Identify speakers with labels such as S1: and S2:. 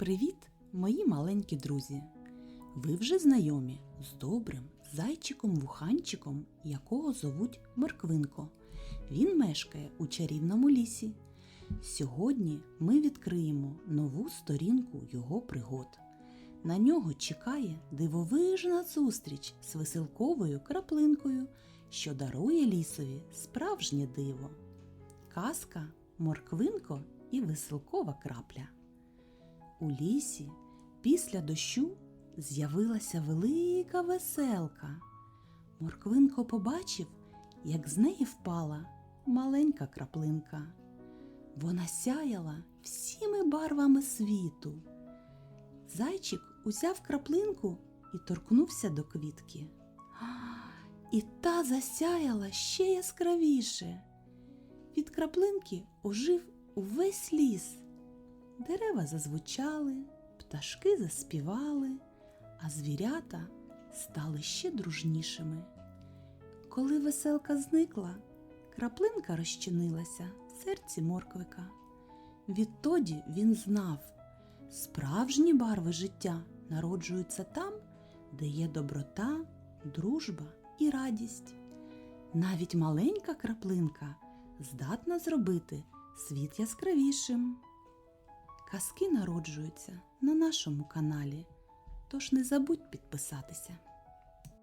S1: Привіт, мої маленькі друзі! Ви вже знайомі з добрим зайчиком-вуханчиком, якого зовуть Морквинко. Він мешкає у чарівному лісі. Сьогодні ми відкриємо нову сторінку його пригод. На нього чекає дивовижна зустріч з веселковою краплинкою, що дарує лісові справжнє диво. Казка, морквинко і веселкова крапля. У лісі після дощу з'явилася велика веселка. Морквинко побачив, як з неї впала маленька краплинка. Вона сяяла всіми барвами світу. Зайчик узяв краплинку і торкнувся до квітки. І та засяяла ще яскравіше. Від краплинки ожив увесь ліс. Дерева зазвучали, пташки заспівали, а звірята стали ще дружнішими. Коли веселка зникла, краплинка розчинилася в серці морквика. Відтоді він знав, справжні барви життя народжуються там, де є доброта, дружба і радість. Навіть маленька краплинка здатна зробити світ яскравішим. Казки народжуються на нашому каналі, тож не забудь підписатися.